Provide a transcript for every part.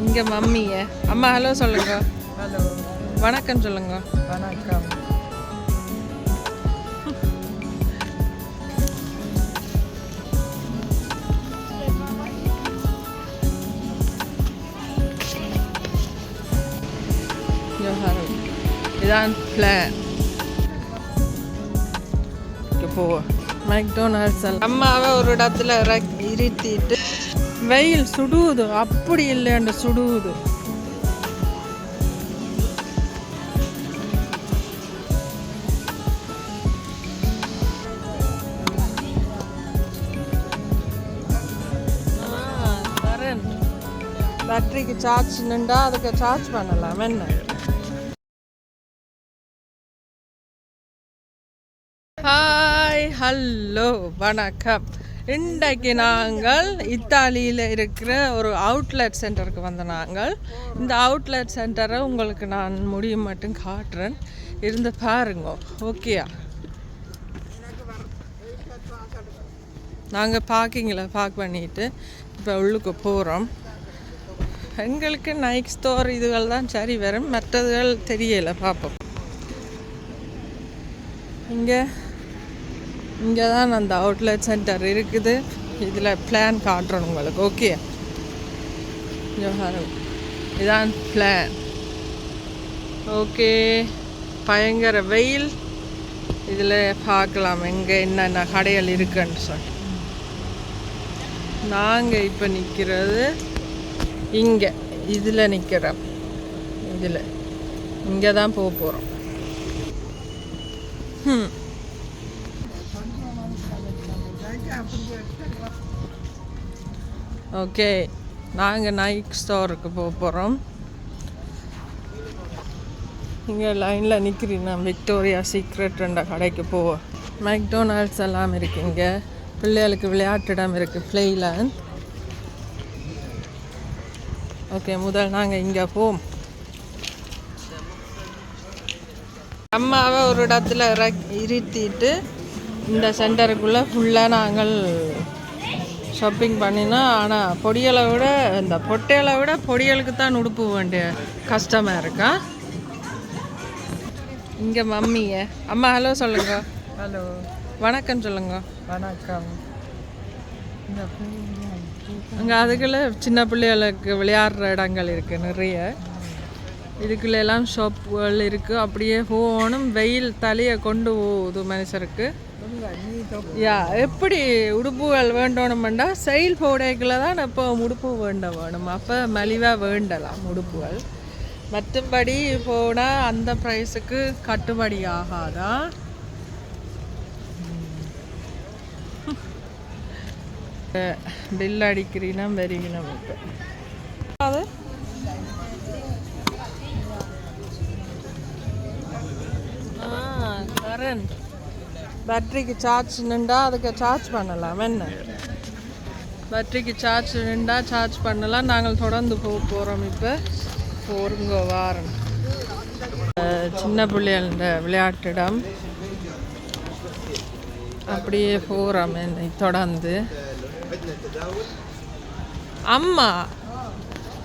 இங்கே மம்மிய அம்மா ஹலோ சொல்லுங்க. ஹலோ வணக்கம் சொல்லுங்க. வணக்கம். இதான் பிளான் போ மெக்டோனல்ட்ஸ் அம்மாவை ஒரு இடத்துல இருத்திட்டு வெயில் சுடுவது அப்படி இல்லைன்ற சுடுவது. பேட்டரிக்கு சார்ஜ் நின்றா அதுக்கு சார்ஜ் பண்ணலாம் என்ன? ஹாய் ஹலோ வணக்கம். இன்றைக்கு நாங்கள் இத்தாலியில் இருக்கிற ஒரு அவுட்லெட் சென்டருக்கு வந்த நாங்கள். இந்த அவுட்லெட் சென்டரை உங்களுக்கு நான் முடியும் மட்டும் காட்டுறேன். இருந்து பாருங்க. ஓகேயா நாங்கள் பார்க்கிங்கில் பார்க் பண்ணிட்டு இப்போ உள்ளுக்கு போகிறோம் எங்களுக்கு நைக் ஸ்டோர் இதுகள் தான் சரி வரும். மற்றதுகள் தெரியலை பார்ப்போம் இங்கே இங்கே தான் அந்த அவுட்லெட் சென்டர் இருக்குது. இதில் பிளான் காட்டுறோம் உங்களுக்கு ஓகே ஜோஹாரம் இதான் பிளான் ஓகே பயங்கர வெயில். இதில் பார்க்கலாம் எங்கே என்னென்ன கடைகள் இருக்குன்னு சொல்லி நாங்கள் இப்போ நிற்கிறது இங்கே இதில் நிற்கிறோம் இதில். இங்கே தான் போக போகிறோம் ம் ஓகே நாங்கள் நைக் ஸ்டோருக்கு போக போகிறோம் இங்கே லைனில் நிற்கிறேன் நான் விக்டோரியா சீக்ரெட்ன்ற கடைக்கு போவோம் மெக்டோனால்ட்ஸ் எல்லாம் இருக்குது இங்கே. பிள்ளைகளுக்கு விளையாட்டு இடம் இருக்குது பிளேலேண்ட் ஓகே முதல் நாங்கள் இங்கே போவோம். அம்மாவை ஒரு இடத்துல இறக் இருத்திட்டு இந்த சென்டருக்குள்ளே ஃபுல்லாக நாங்கள் ஷாப்பிங் பண்ணினா ஆனால் பொடியலை விட இந்த பொட்டையலை விட பொடியலுக்கு தான் உடுப்பு வேண்டிய கஷ்டமாக இருக்கா? இங்கே மம்மிய அம்மா ஹலோ சொல்லுங்க. ஹலோ வணக்கம் சொல்லுங்க. வணக்கம். அங்கே அதுக்குள்ள சின்ன பிள்ளைகளுக்கு விளையாடுற இடங்கள் இருக்குது நிறைய. இதுக்குள்ள எல்லாம் ஷாப்புகள் இருக்குது அப்படியே போகணும் வெயில் தலையை கொண்டு போகுது மனுஷருக்கு. யா எப்படி உடுப்புகள் வேண்டணுமெண்டா? செயல் போடைக்குள்ள தான் இப்போ உடுப்பு வேண்ட வேணும். அப்போ மலிவாக வேண்டலாம் உடுப்புகள். மற்றபடி போனால் அந்த ப்ரைஸுக்கு கட்டுப்படி ஆகாதா? பில் அடிக்கிறீனா வெறிவினம் இப்போ அது? கரண்ட் பேட்டரிக்கு சார்ஜ் நின்றா அதுக்கு சார்ஜ் பண்ணலாம். என்ன பேட்டரிக்கு சார்ஜ் நின்றா சார்ஜ் பண்ணலாம். நாங்கள் தொடர்ந்து போக போகிறோம் இப்போ. போருங்க வாரம். சின்ன பிள்ளைகள இந்த விளையாட்டிடம். அப்படியே போகிறோம் என்னை தொடர்ந்து. அம்மா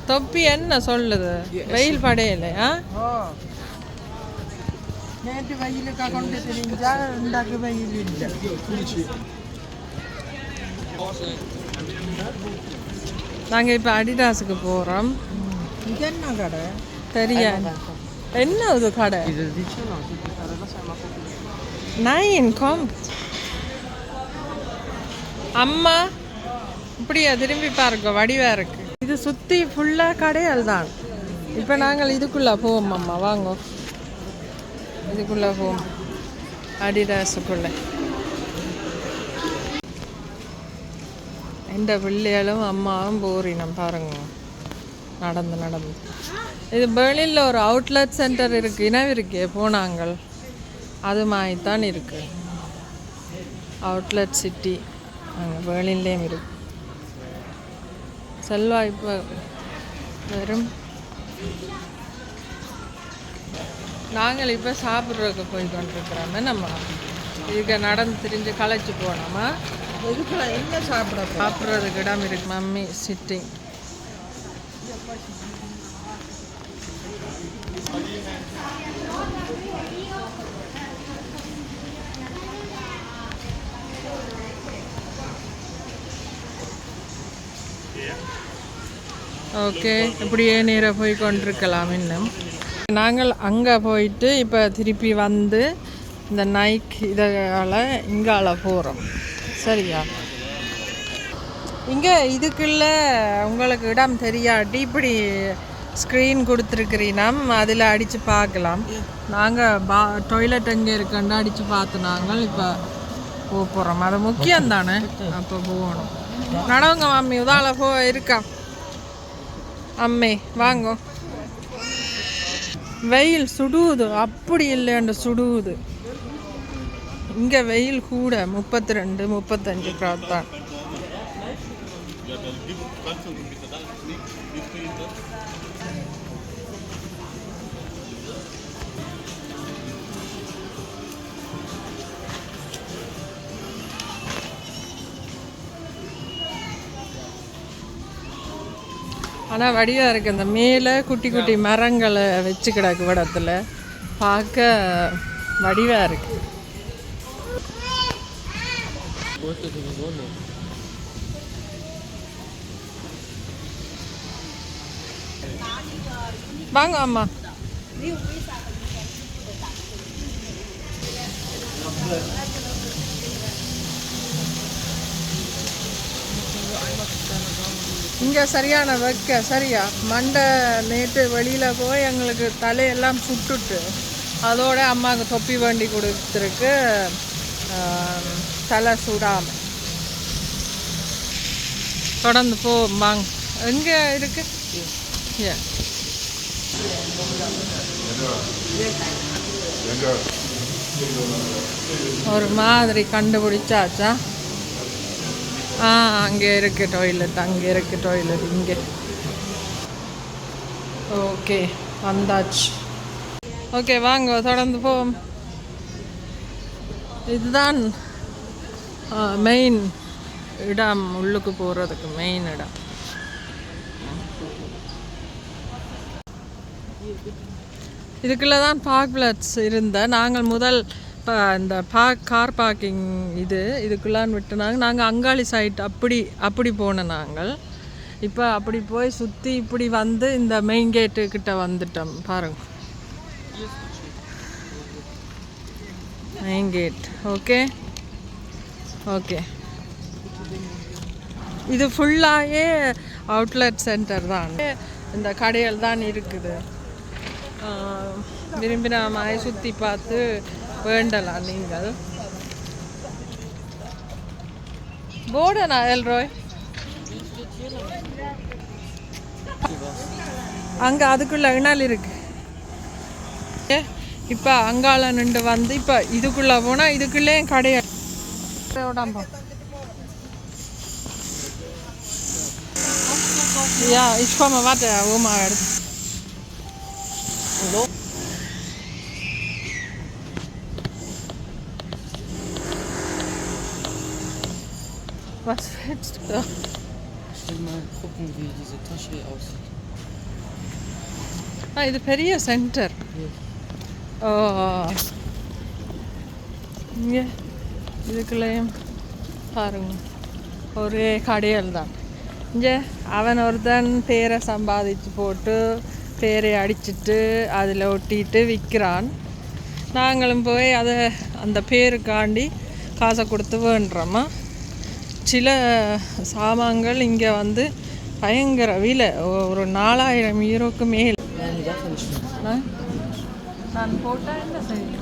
தொப்பி என்ன சொல்லுது? வெயில் படையலையா? ஆ. நேற்று வெயிலுக்கா கொண்டு தெரிஞ்சா இந்தாக்கு வெயில் இல்லை நாங்கள் இப்போ அடிடாஸுக்கு போகிறோம் இது என்ன கடை தெரியா என்ன இது கடை நைன் கம் அம்மா இப்படியா திரும்பி பாருங்க வடிவா இருக்கு இது சுற்றி ஃபுல்லாக கடைகள் தான் இப்போ நாங்கள் இதுக்குள்ளே போவோம் அம்மா வாங்க இதுக்குள்ளே போவோம் அடிடாஸுக்குள்ளே. எந்த பிள்ளைகளும் அம்மாவும் போறினம் பாருங்க. நடந்து நடந்து. இது பெர்லினில் ஒரு அவுட்லெட் சென்டர் இருக்குது இனவு இருக்கே போனாங்கள். அது மாதிரி தான் இருக்கு. அவுட்லெட் சிட்டி அங்கே பெர்லின்லேயும் இருக்கு. செல்வா இப்போ வெறும் நாங்கள் இப்போ சாப்பிட்றதுக்கு போய் கொண்டிருக்கிறோமே நம்ம இதுக்கு நடந்து திரிஞ்சு களைச்சி போனோமா? எதுக்குள்ள என்ன சாப்பிட சாப்பிட்றதுக்கு இடம் இருக்கு மம்மி சிட்டிங் ஓகே இப்படியே நேராக போய் கொண்டிருக்கலாம் இன்னும். நாங்கள் அங்கே போயிட்டு இப்போ திருப்பி வந்து இந்த நைக் இதால் இங்கால போகிறோம் சரியா? இங்கே இதுக்குள்ள உங்களுக்கு இடம் தெரியாட்டி இப்படி ஸ்க்ரீன் கொடுத்துருக்கிறீනම් அதில் அடித்து பார்க்கலாம். நாங்கள் பா டொய்லெட் எங்கே இருக்குன்னு அடித்து பார்த்து நாங்கள் இப்போ போக போகிறோம் அது முக்கியம் தானே? அப்போ போகணும். நடவுங்க மாமி உதால போ இருக்கா? அம்மே வாங்கோ. வெயில் சுடுவது அப்படி இல்லைன்னு சுடுவுது இங்கே வெயில் கூட முப்பத்தி ரெண்டு முப்பத்தஞ்சு கிராத்தான் ஆனால் வடிவாக இருக்குது அந்த மேலே குட்டி குட்டி மரங்களை வச்சு கிடக்கு விடத்தில். பார்க்க வடிவாக இருக்குது வாங்க அம்மா. இங்கே சரியான வைக்க சரியா? மண்டை நேற்று வெளியில் போய் எங்களுக்கு தலையெல்லாம் சுட்டுட்டு அதோட அம்மாவுக்கு தொப்பி வண்டி கொடுத்துருக்கு தலை சுடாமல் தொடர்ந்து போ வாங்க எங்கே இருக்கு? ஒரு மாதிரி கண்டுபிடிச்சாச்சா? ஆ அங்கே இருக்கு டாய்லெட் அங்கே இருக்கு டாய்லெட் இங்கே. ஓகே வந்தாச்சு. ஓகே வாங்க தொடர்ந்து போவோம். இதுதான் மெயின் இடம் உள்ளுக்கு போகிறதுக்கு மெயின் இடம். இதுக்குள்ளே தான் பார்க் பிளட்ஸ் இருந்த. நாங்கள் முதல் இப்போ இந்த பா கார் பார்க்கிங் இது இதுக்குள்ளான்னு விட்டுனாங்க. நாங்கள் அங்காளி சைட் அப்படி அப்படி போனோம் நாங்கள். இப்போ அப்படி போய் சுற்றி இப்படி வந்து இந்த மெயின் கேட்டுக்கிட்ட வந்துட்டோம். பாருங்க. மெயின் கேட் ஓகே ஓகே இது ஃபுல்லாகவே அவுட்லெட் சென்டர் தான். இந்த கடைகள் தான் இருக்குது. விரும்பின மாதிரி சுற்றி பார்த்து வேண்டலாம் நீங்கள். போடனா எல்ரோய் அங்கே அதுக்குள்ள இணல் இருக்கு. ஏ இப்போ அங்கால நின்று வந்து இப்போ இதுக்குள்ளே போனால் இதுக்குள்ளே கடையா விடாம்பா Ja, ich komme, warte, Oma. Was willst du? Da? Ich will mal gucken, wie diese Tasche aussieht. ஆ இது பெரிய சென்டர் ஓ இங்கே இதுக்குள்ளேயும் பாருங்க ஒரே கடையல் தான் இங்கே அவன் ஒருத்தன் பேரை சம்பாதிச்சு போட்டு பேரை அடிச்சிட்டு அதில் ஒட்டிட்டு விற்கிறான் நாங்களும் போய் அதை அந்த பேருக்காண்டி காசை கொடுத்து வேண்டுறோமா சில சாமான்கள் இங்கே வந்து பயங்கர விலை. ஒரு நாலாயிரம் ஈரோக்கு மேல். நான் போட்டால் என்ன செய்யும்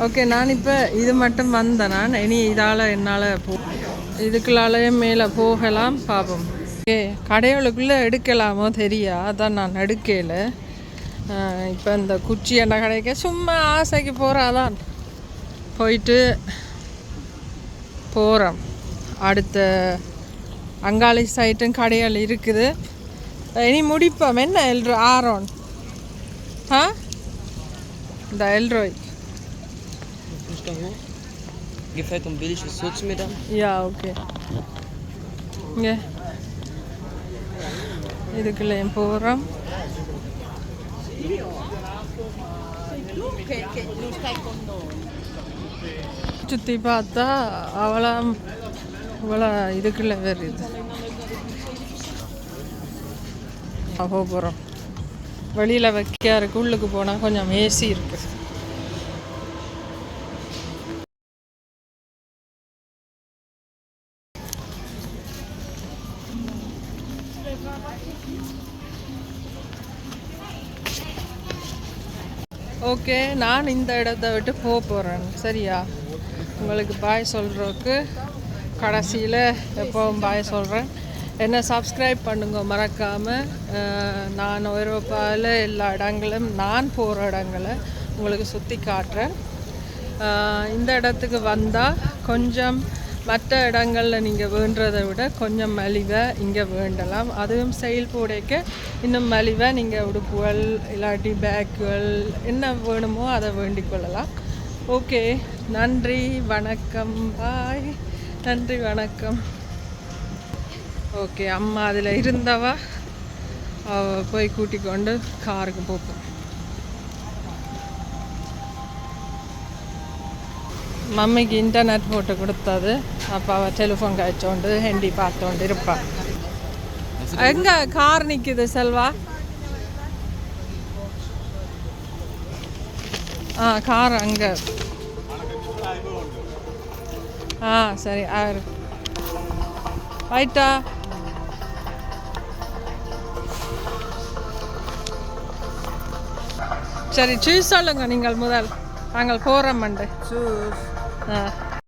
ஓகே நான் இப்போ இது மட்டும் வந்தேன் நான். இனி இதால் என்னால் போ இதுக்குள்ளாலேயும் மேலே போகலாம் பார்ப்போம் ஓகே கடைகளுக்குள்ளே எடுக்கலாமோ தெரியா? அதான் நான் எடுக்கல. இப்போ இந்த குச்சி என்ன கடைக்க? சும்மா ஆசைக்கு போகிறாதான் போயிட்டு போகிறோம் அடுத்த அங்காளி சைட்டும் கடைகள் இருக்குது. இனி முடிப்போம். என்ன எல்ரோ ஆரோன்? ஆ? இந்த Elroy. Da hoch. Gefällt um billiges Sutz mit dann? Yeah okay இங்கே இதுக்குள்ளேயும் போகிறோம் சுற்றி பார்த்தா அவ்வளோ இவ்வளோ இதுக்குள்ளே வருது போகிறோம் வெளியில் வைக்க இருக்கு உள்ளுக்கு போனால் கொஞ்சம் ஏசி இருக்குது ஓகே நான் இந்த இடத்த விட்டு போக போகிறேன் சரியா? உங்களுக்கு பாய் சொல்கிறதுக்கு கடைசியில் எப்போவும் பாய் சொல்கிறேன் என்ன சப்ஸ்கிரைப் பண்ணுங்க மறக்காமல் நான் ஐரோப்பாவில் எல்லா இடங்களும் நான் போகிற இடங்களை உங்களுக்கு சுற்றி காட்டுறேன். இந்த இடத்துக்கு வந்தால் கொஞ்சம் மற்ற இடங்களில் நீங்கள் வேண்டுறதை விட கொஞ்சம் மலிவை இங்கே வேண்டலாம். அதுவும் செயல் போடைக்க இன்னும் மலிவை நீங்கள் உடுப்புகள் இல்லாட்டி பேக்குகள் என்ன வேணுமோ அதை வேண்டிக் கொள்ளலாம் ஓகே நன்றி வணக்கம். பாய் நன்றி வணக்கம். ஓகே அம்மா அதில் இருந்தவா? போய் கூட்டிக் கொண்டு காருக்கு போப்போம் மம்மிக்கு இன்டர்நெட் போட்டு கொடுத்தது. அப்போ அவள் டெலிஃபோன் கழிச்சோண்டு ஹெண்டி பார்த்தோண்டு இருப்பான் எங்கே கார் நிற்கிது செல்வா? ஆ கார் அங்கே. ஆ சரி ஆறு ரைட்டா சரி சூஸ் சொல்லுங்க நீங்கள் முதல். நாங்கள் போகிறோம் மண்டு. Tschüss. ஆ